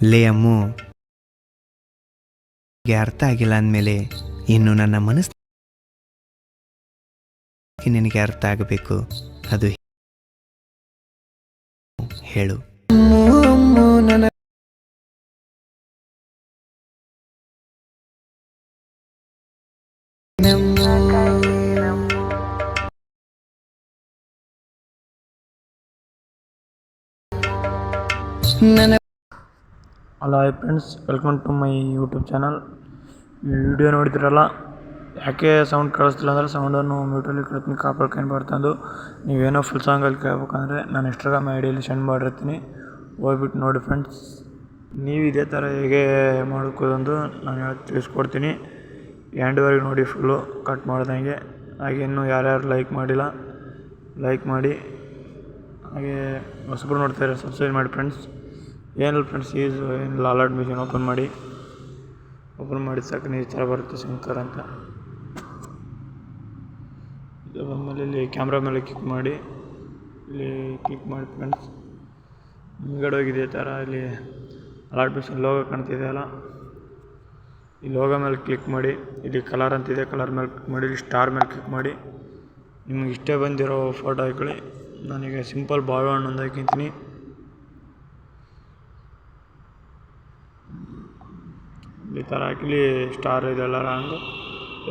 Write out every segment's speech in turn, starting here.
ಲೇ ಅಮ್ಮು. ಅರ್ಥ ಆಗಿಲ್ಲ ಅಂದಮೇಲೆ ಇನ್ನು ನನ್ನ ಮನಸ್ಸು ನಿನಗೆ ಅರ್ಥ ಆಗಬೇಕು? ಅದು ಹೇಳು. Hello hi friends welcome to my YouTube channel video ನೋಡಿದ್ರಲ್ಲ? ಯಾಕೆ ಸೌಂಡ್ ಕಳಿಸ್ತಿಲ್ಲ ಅಂದರೆ ಸೌಂಡನ್ನು ಮ್ಯೂಟಲ್ಲಿ ಕೇಳ್ತೀನಿ ಕಾಪಾಡ್ಕೊಂಡು ಬರ್ತಂದು ನೀವೇನೋ ಫುಲ್ ಸಾಂಗಲ್ಲಿ ಕೇಳ್ಬೇಕಂದ್ರೆ ನಾನು ಇನ್ಸ್ಟಾಗ್ರಾಮ್ ಐ ಡಿಯಲ್ಲಿ ಸೆಂಡ್ ಮಾಡಿರ್ತೀನಿ. ಹೋಗ್ಬಿಟ್ಟು ನೋಡಿ ಫ್ರೆಂಡ್ಸ್ ನೀವು ಇದೇ ಥರ ಹೇಗೆ ಮಾಡ್ಕೋದಂದು ನಾನು ಹೇಳಿ ತಿಳಿಸ್ಕೊಡ್ತೀನಿ. ಎಂಡ್ವರೆಗೆ ನೋಡಿ ಫುಲ್ಲು ಕಟ್ ಮಾಡ್ದಂಗೆ. ಹಾಗೆ ಇನ್ನೂ ಯಾರ್ಯಾರು ಲೈಕ್ ಮಾಡಿಲ್ಲ ಲೈಕ್ ಮಾಡಿ. ಹಾಗೆ ಹೊಸಬ್ರು ನೋಡ್ತಾರೆ ಸಬ್ಸ್ಕ್ರೈಬ್ ಮಾಡಿ ಫ್ರೆಂಡ್ಸ್ ಏನಿಲ್ಲ ಫ್ರೆಂಡ್ಸ್ ಈಸ್ ಏನಿಲ್ಲ ಅಲರ್ಟ್ ಮಿಷನ್ ಓಪನ್ ಮಾಡಿ. ಓಪನ್ ಮಾಡಿದ ಸಾಕು ಈ ಥರ ಬರುತ್ತೆ ಶಂಕರ್ ಅಂತ. ಬಂದಮೇಲೆ ಇಲ್ಲಿ ಕ್ಯಾಮ್ರಾ ಮೇಲೆ ಕ್ಲಿಕ್ ಮಾಡಿ. ಇಲ್ಲಿ ಕ್ಲಿಕ್ ಮಾಡಿ ಫ್ರೆಂಡ್ಸ್ ಹಿಂಗಡೆ ಹೋಗಿದೆ ಥರ ಇಲ್ಲಿ ಅಲರ್ಟ್ ಮಿಷನ್ ಲೋಗೋ ಕಾಣ್ತಿದೆಯಲ್ಲ? ಈ ಲೋಗೋ ಮೇಲೆ ಕ್ಲಿಕ್ ಮಾಡಿ. ಇಲ್ಲಿ ಕಲರ್ ಅಂತಿದೆ ಕಲರ್ ಮೇಲೆ ಕ್ಲಿಕ್ ಮಾಡಿ. ಇಲ್ಲಿ ಸ್ಟಾರ್ ಮೇಲೆ ಕ್ಲಿಕ್ ಮಾಡಿ. ನಿಮಗೆ ಇಷ್ಟೇ ಬಂದಿರೋ ಫೋಟೋ ಹಾಕೊಳ್ಳಿ ನನಗೆ ಸಿಂಪಲ್ ಬಾಳೆಹಣ್ಣು ಒಂದು ಹಾಕಿಂತೀನಿ ಈ ಥರ ಹಾಕಲಿ ಸ್ಟಾರ್ ಇದೆಲ್ಲ ರಾಂಗ್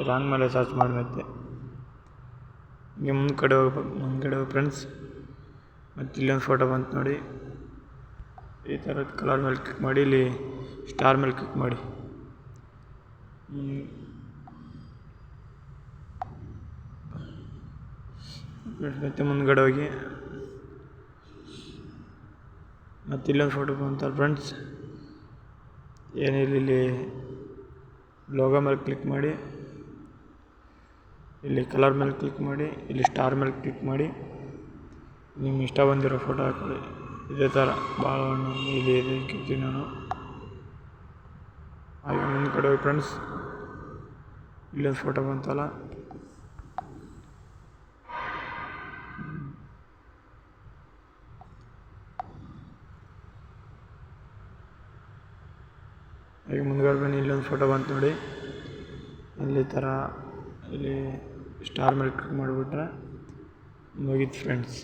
ರಾಂಗ್ ಮೇಲೆ ಸರ್ಚ್ ಮಾಡಿ ಮತ್ತೆ ಹಿಂಗೆ ಮುಂದೆ ಕಡೆ ಹೋಗ್ಬೇಕು ಮುಂದೆ ಕಡೆ ಹೋಗಿ ಫ್ರೆಂಡ್ಸ್ ಮತ್ತು ಇಲ್ಲೊಂದು ಫೋಟೋ ಬಂತು ನೋಡಿ. ಈ ಥರದ ಕಲರ್ ಮೇಲೆ ಕ್ಲಿಕ್ ಮಾಡಿ, ಇಲ್ಲಿ ಸ್ಟಾರ್ ಮೇಲೆ ಕ್ಲಿಕ್ ಮಾಡಿ. ಮತ್ತೆ ಮುಂದ್ಗಡೆ ಹೋಗಿ. ಮತ್ತೆ ಇಲ್ಲೊಂದು ಫೋಟೋ ಬಂತಾರೆ ಫ್ರೆಂಡ್ಸ್ ಏನಿಲ್ಲ ಇಲ್ಲಿ ಲೋಗೋ ಮೇಲೆ ಕ್ಲಿಕ್ ಮಾಡಿ, ಇಲ್ಲಿ ಕಲರ್ ಮೇಲೆ ಕ್ಲಿಕ್ ಮಾಡಿ, ಇಲ್ಲಿ ಸ್ಟಾರ್ ಮೇಲೆ ಕ್ಲಿಕ್ ಮಾಡಿ, ನಿಮ್ಗೆ ಇಷ್ಟ ಬಂದಿರೋ ಫೋಟೋ ಹಾಕೊಳ್ಳಿ. ಇದೇ ಥರ ಭಾಳ ಇಲ್ಲಿ ಇಕ್ಕಿರ್ತೀನಿ ನಾನು. ಹಾಗೆ ಮುಂದೆ ಕಡೆ ಫ್ರೆಂಡ್ಸ್ ಇಲ್ಲೊಂದು ಫೋಟೋ ಬಂತಲ್ಲ. ಈಗ ಮುಂದ್ಗಡೆ ಬನ್ನಿ ಇಲ್ಲೊಂದು ಫೋಟೋ ಬಂತು ನೋಡಿ. ಇಲ್ಲಿ ಥರ ಇಲ್ಲಿ ಸ್ಟಾರ್ ಮೇಲೆ ಕ್ಲಿಕ್ ಮಾಡಿಬಿಟ್ರೆ ಮುಗೀತು ಫ್ರೆಂಡ್ಸ್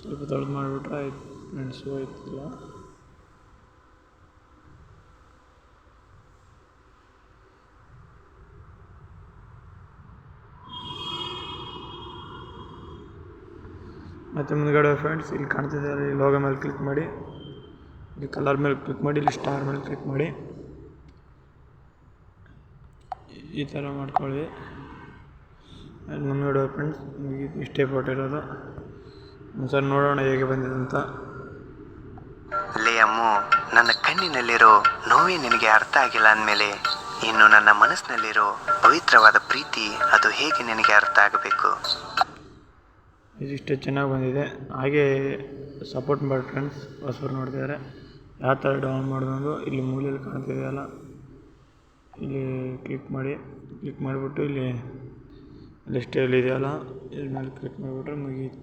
ಸ್ವಲ್ಪ ದೊಡ್ಡದು ಮಾಡಿಬಿಟ್ರೆ ಆಯ್ತು ಫ್ರೆಂಡ್ಸು ಹೋಯ್ತಿಲ್ಲ. ಮತ್ತು ಮುಂದ್ಗಡೆ ಫ್ರೆಂಡ್ಸ್ ಇಲ್ಲಿ ಕಾಣ್ತಿದೆ, ಅಲ್ಲಿ ಲೋಗೋ ಮೇಲೆ ಕ್ಲಿಕ್ ಮಾಡಿ. ಇಲ್ಲಿ ಕಲರ್ ಮೇಲೆ ಕ್ಲಿಕ್ ಮಾಡಿ, ಇಲ್ಲಿ ಸ್ಟಾರ್ ಮೇಲೆ ಕ್ಲಿಕ್ ಮಾಡಿ. ಈ ಥರ ಮಾಡ್ಕೊಳ್ಳಿ. ಮುಂದ್ಗಡೆ ಫ್ರೆಂಡ್ಸ್ ಇಷ್ಟೇ ಫೋಟೋ ಇರೋದು. ಸರ್ ನೋಡೋಣ ಹೇಗೆ ಬಂದಿದೆ ಅಂತ. ಲೇ ಅಮ್ಮು, ನನ್ನ ಕಣ್ಣಿನಲ್ಲಿರೋ ನೋವೇ ನಿನಗೆ ಅರ್ಥ ಆಗಿಲ್ಲ ಅಂದಮೇಲೆ ಇನ್ನು ನನ್ನ ಮನಸ್ಸಿನಲ್ಲಿರೋ ಪವಿತ್ರವಾದ ಪ್ರೀತಿ ಅದು ಹೇಗೆ ನಿನಗೆ ಅರ್ಥ ಆಗಬೇಕು? ಇದಿಷ್ಟೇ ಚೆನ್ನಾಗಿ ಬಂದಿದೆ. ಹಾಗೆ ಸಪೋರ್ಟ್ ಮಾಡಿ ಫ್ರೆಂಡ್ಸ್ ಹೊಸಬ್ರು ನೋಡ್ತಿದ್ದಾರೆ ಯಾವ ಥರ ಡೌನ್ ಮಾಡೋದು ಇಲ್ಲಿ ಮೂಲೆಯಲ್ಲಿ ಕಾಣ್ತಿದೆಯಲ್ಲ. ಇಲ್ಲಿ ಕ್ಲಿಕ್ ಮಾಡಿ ಕ್ಲಿಕ್ ಮಾಡಿಬಿಟ್ಟು ಇಲ್ಲಿ ಲಿಸ್ಟಲ್ಲಿ ಇದೆಯಲ್ಲ ಇದ್ರ ಮೇಲೆ ಕ್ಲಿಕ್ ಮಾಡಿಬಿಟ್ರೆ ಮುಗೀತು.